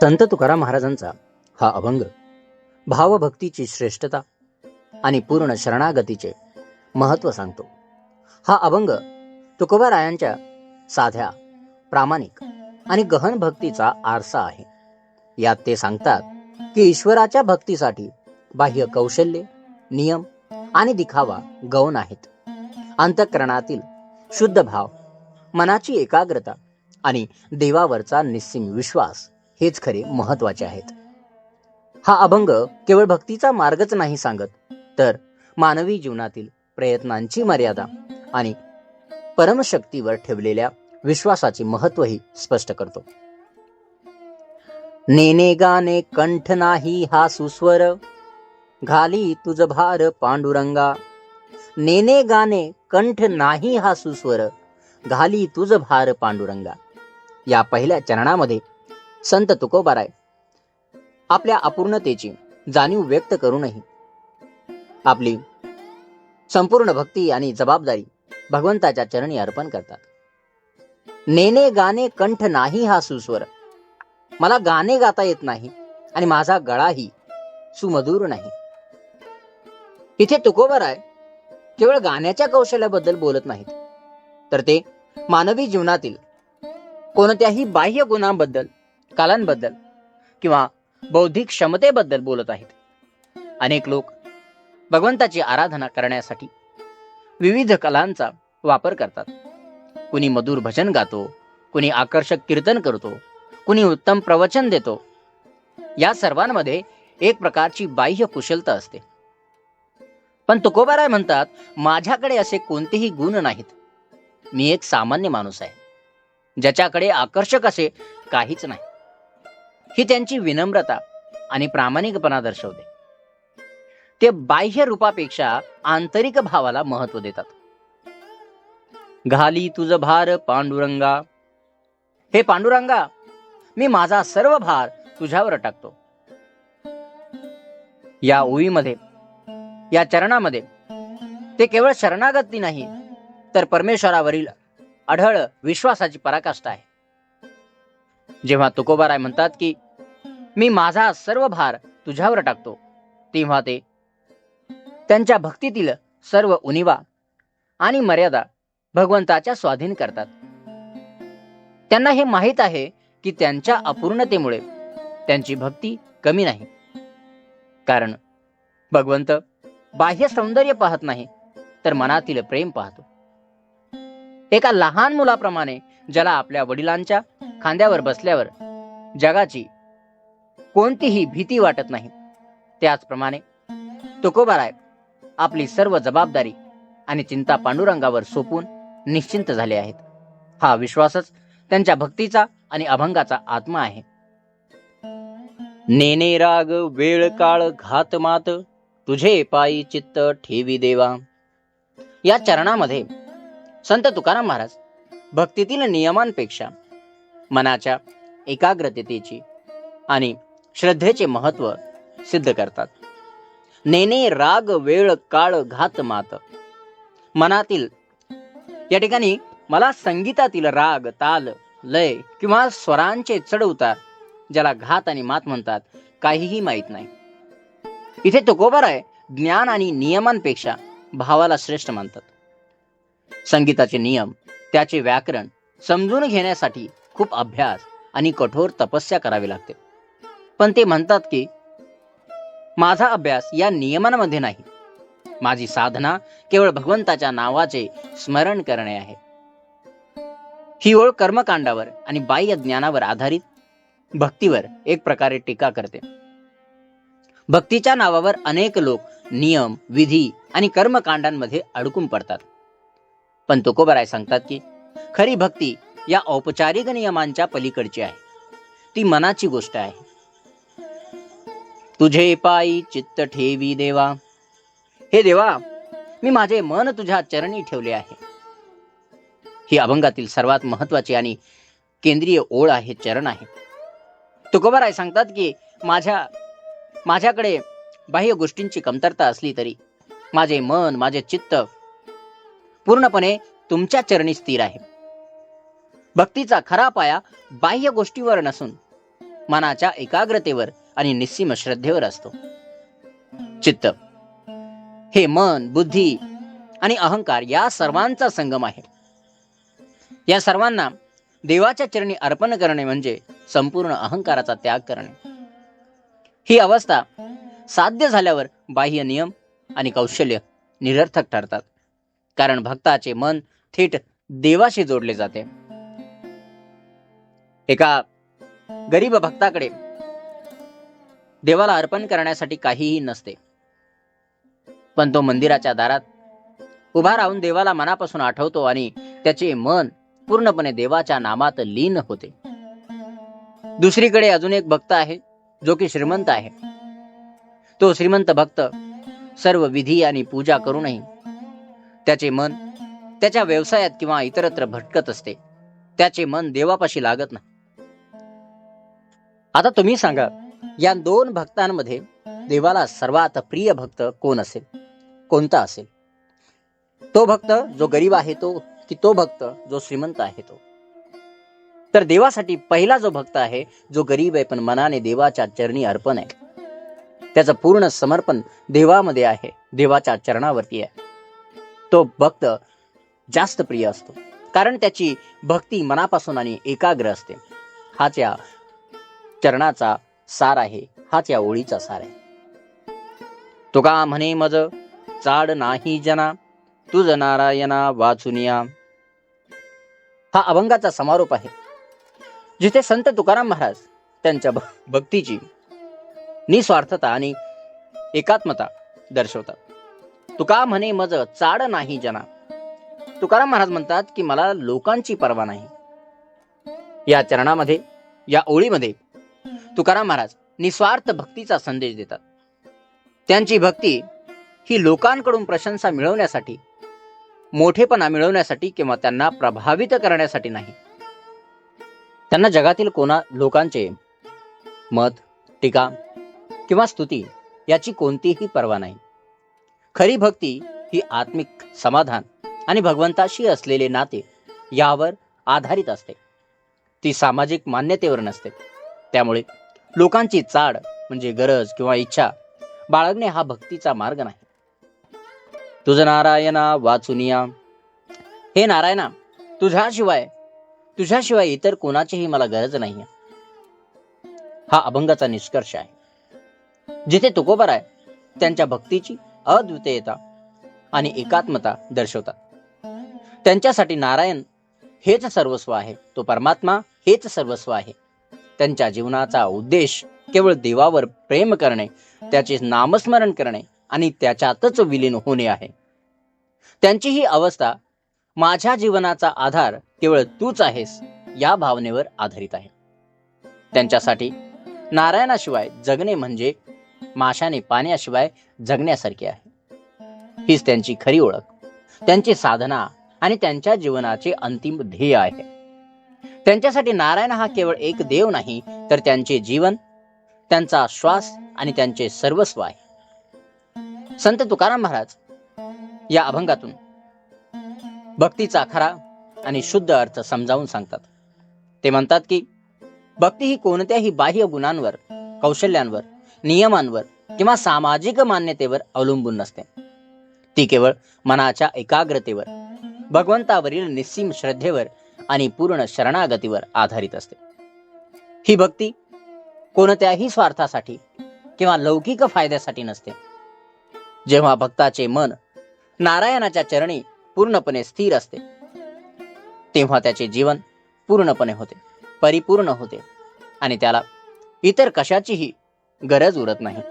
संत तुकाराम महाराजांचा हा अभंग भावभक्तीची श्रेष्ठता आणि पूर्ण शरणागतीचे महत्त्व सांगतो. हा अभंग तुकोबारायांच्या साध्या प्रामाणिक आणि गहन भक्तीचा आरसा आहे. यात ते सांगतात की ईश्वराच्या भक्तीसाठी बाह्य कौशल्य नियम आणि दिखावा गौण आहेत. अंतःकरणातील शुद्ध भाव मनाची एकाग्रता आणि देवावरचा निस्सिम विश्वास हेच खरे महत्त्वाचे आहेत. हा अभंग केवळ भक्तीचा मार्गच नाही सांगत तर मानवी जीवनातील प्रयत्नांची मर्यादा आणि परमशक्तीवर ठेवलेल्या विश्वासाचे महत्वही स्पष्ट करतो. नेने गाने कंठ नाही हा सुस्वर घाली तुझ भार पांडुरंगा. नेने गाने कंठ नाही हा सुस्वर घाली तुझ भार पांडुरंगा. या पहिल्या चरणामध्ये संत तुकोबाराय. आपल्या अपूर्णतेची जाणीव व्यक्त करूनही आपली संपूर्ण भक्ती आणि जबाबदारी भगवंताच्या चरणी अर्पण करतात. नेने गाणे कंठ नाही हा सुस्वर. मला गाणे गाता येत नाही आणि माझा गळाही सुमधुर नाही. इथे तुकोबाराय केवळ गाण्याच्या कौशल्याबद्दल बोलत नाहीत. तर ते मानवी जीवनातील कोणत्याही बाह्य गुणांबद्दल कलांबद्दल किंवा बौद्धिक क्षमतेबद्दल बोलत आहेत. अनेक लोक भगवंताची आराधना करण्यासाठी विविध कलांचा वापर करतात. कुणी मधुर भजन गातो कुणी आकर्षक कीर्तन करतो कुणी उत्तम प्रवचन देतो. या सर्वांमध्ये एक प्रकारची बाह्य कुशलता असते. पण तुकोबाराय म्हणतात माझ्याकडे असे कोणतेही गुण नाहीत. मी एक सामान्य माणूस आहे ज्याच्याकडे आकर्षक असे काहीच नाही. ही त्यांची विनम्रता आणि प्रामाणिकपणा दर्शवते. ते बाह्य रूपापेक्षा आंतरिक भावाला महत्त्व देतात. घाली तुझ भार पांडुरंगा. हे पांडुरंगा मी माझा सर्व भार तुझ्यावर टाकतो. या ओळीमध्ये या चरणामध्ये ते केवळ शरणागती नाही तर परमेश्वरावरील अढळ विश्वासाची पराकाष्ठा आहे. जेव्हा तुकोबाराय म्हणतात की मी माझा सर्व भार तुझ्यावर टाकतो. तेव्हा ते त्यांच्या भक्तीतील सर्व उनिवा आणि मर्यादा भगवंताच्या स्वाधीन करतात. त्यांना हे माहीत आहे की त्यांच्या अपूर्णतेमुळे त्यांची भक्ती कमी नाही. कारण भगवंत बाह्य सौंदर्य पाहत नाही तर मनातील प्रेम पाहतो. एका लहान मुलाप्रमाणे ज्याला आपल्या वडिलांच्या खांद्यावर बसल्यावर जगाची कोणतीही भीती वाटत नाही. त्याचप्रमाणे तुकोबाराय आपली सर्व जबाबदारी आणि चिंता पांडुरंगावर सोपून निश्चिंत झाले आहेत. हा विश्वासच त्यांच्या भक्तीचा आणि अभंगाचा आत्मा आहे. नेने राग वेळ काळ घात मात तुझे पायी चित्त ठेवी देवा. या चरणामध्ये संत तुकाराम महाराज भक्तीतील नियमांपेक्षा मनाच्या एकाग्रतेची आणि श्रद्धेचे महत्त्व सिद्ध करतात. नेने राग वेळ काळ घात मात. मनातील या ठिकाणी मला संगीतातील राग ताल लय किंवा स्वरांचे चढ उतार ज्याला घात आणि मात म्हणतात काहीही माहीत नाही. इथे तुकोबाराय ज्ञान आणि नियमांपेक्षा भावाला श्रेष्ठ मानतात. संगीताचे नियम त्याचे व्याकरण समजून घेण्यासाठी खूप अभ्यास आणि कठोर तपस्या करावी लागते. पण ते म्हणतात की माझा अभ्यास या नियमांमध्ये नाही. माझी साधना केवळ भगवंताच्या नावाचे स्मरण करणे आहे. ही ओळ कर्मकांडावर आणि बाह्य ज्ञानावर आधारित भक्तीवर एक प्रकारे टीका करते. भक्तीच्या नावावर अनेक लोक नियम विधी आणि कर्मकांडांमध्ये अडकून पडतात. पण तुकोबराय सांगतात की खरी भक्ती या औपचारिक नियमांच्या पलीकडची आहे. ती मनाची गोष्ट आहे. तुझे पायी चित्त ठेवी देवा. हे देवा मी माझे मन तुझ्या चरणी ठेवले आहे. ही अभंगातील सर्वात महत्वाची आणि केंद्रीय ओळ आहे चरण आहे. तुकोबाराय सांगतात की माझ्या माझ्याकडे बाह्य गोष्टींची कमतरता असली तरी माझे मन माझे चित्त पूर्णपणे तुमच्या चरणी स्थिर आहे. भक्तीचा खरा पाया बाह्य गोष्टीवर नसून मनाच्या एकाग्रतेवर आणि निस्सीम श्रद्धेवर असतो. चित्त. हे मन बुद्धी आणि अहंकार या सर्वांचा संगम आहे. या सर्वांना देवाच्या चरणी अर्पण करणे म्हणजे संपूर्ण अहंकाराचा त्याग करणे. ही अवस्था साध्य झाल्यावर बाह्य नियम आणि कौशल्य निरर्थक ठरतात. कारण भक्ताचे मन थेट देवाशी जोडले जाते. एका गरीब भक्ताकडे देवाला अर्पण करण्यासाठी काहीही नसते. पण तो मंदिराच्या दारात उभा राहून देवाला मनापासून आठवतो आणि त्याचे मन पूर्णपणे देवाच्या नामात लीन होते. दुसरीकडे अजून एक भक्त आहे जो की श्रीमंत आहे. तो श्रीमंत भक्त सर्व विधी आणि पूजा करूनही त्याचे मन त्याच्या व्यवसायात किंवा इतरत्र भटकत असते. त्याचे मन देवापाशी लागत नाही. आता तुम्ही सांगा या दोन भक्तांमध्ये देवाला सर्वात प्रिय भक्त कोण असेल? कोणता असेल? तो भक्त जो गरीब आहे तो की तो भक्त जो श्रीमंत आहे तो. तर देवासाठी पहिला जो भक्त आहे जो गरीब आहे पण मनाने देवाच्या चरणी अर्पण आहे. त्याचं पूर्ण समर्पण देवामध्ये आहे देवाच्या चरणावरती आहे. तो भक्त जास्त प्रिय असतो. कारण त्याची भक्ती मनापासून आणि एकाग्र असते. हाच या चरणाचा सार आहे हाच या ओळीचा सार आहे. तुका म्हणे मज चाड नाही जना तुझ नारायणा वाचुनिया हा अभंगाचा समारोप आहे जिथे संत तुकाराम महाराज त्यांच्या भ- भक्तीची निस्वार्थता आणि एकात्मता दर्शवतात. तुका म्हणे मज चाड नाही जना. तुकाराम महाराज म्हणतात की मला लोकांची पर्वा नाही. या चरणामध्ये या ओळीमध्ये तुकाराम महाराज निस्वार्थ भक्तीचा संदेश देतात. त्यांची भक्ती ही लोकांकडून प्रशंसा मिळवण्यासाठी मोठेपणा मिळवण्यासाठी किंवा त्यांना प्रभावित करण्यासाठी नाही. त्यांना जगातील कोणा लोकांचे मत टीका किंवा स्तुती याची कोणतीही पर्वा नाही. खरी भक्ती ही आत्मिक समाधान आणि भगवंताशी असलेले नाते यावर आधारित असते. ती सामाजिक मान्यतेवर नसते. त्यामुळे लोकांची चाड म्हणजे गरज किंवा इच्छा बाळगणे हा भक्तीचा मार्ग नाही. तुझ नारायणा वाचुनिया हे नारायणा तुझ्याशिवाय तुझ्याशिवाय इतर कोणाचीही मला गरज नाही हा अभंगाचा निष्कर्ष आहे. जिथे तुकोबर आहे त्यांच्या भक्तीची अद्वितीयता आणि एकात्मता दर्शवतात. त्यांच्यासाठी नारायण हेच सर्वस्व आहे. तो परमात्मा हेच सर्वस्व आहे. त्यांच्या जीवनाचा उद्देश केवळ देवावर प्रेम करणे त्याचे नामस्मरण करणे आणि त्याच्यातच विलीन होणे आहे. त्यांची ही अवस्था माझ्या जीवनाचा आधार केवळ तूच आहेस या भावनेवर आधारित आहे. त्यांच्यासाठी नारायणाशिवाय जगणे म्हणजे माशाने पाण्याशिवाय जगण्यासारखे आहे. हीच त्यांची खरी ओळख. त्यांची साधना आणि त्यांच्या जीवनाचे अंतिम ध्येय आहे. त्यांच्यासाठी नारायण हा केवळ एक देव नाही तर त्यांचे जीवन त्यांचा श्वास आणि त्यांचे सर्वस्व आहे. संत तुकाराम महाराज या अभंगातून भक्तीचा खरा आणि शुद्ध अर्थ समजावून सांगतात. ते म्हणतात की भक्ती ही कोणत्याही बाह्य गुणांवर कौशल्यांवर नियमांवर किंवा सामाजिक मान्यतेवर अवलंबून नसते. ती केवळ मनाच्या एकाग्रतेवर भगवंतावरील निस्सीम श्रद्धेवर आणि पूर्ण शरणागतीवर आधारित असते. ही भक्ती कोणत्याही स्वार्थासाठी किंवा लौकिक फायद्यासाठी नसते. जेव्हा भक्ताचे मन नारायणाच्या चरणी पूर्णपणे स्थिर असते तेव्हा त्याचे जीवन पूर्णपणे होते परिपूर्ण होते आणि त्याला इतर कशाचीही गरज उरत नाही.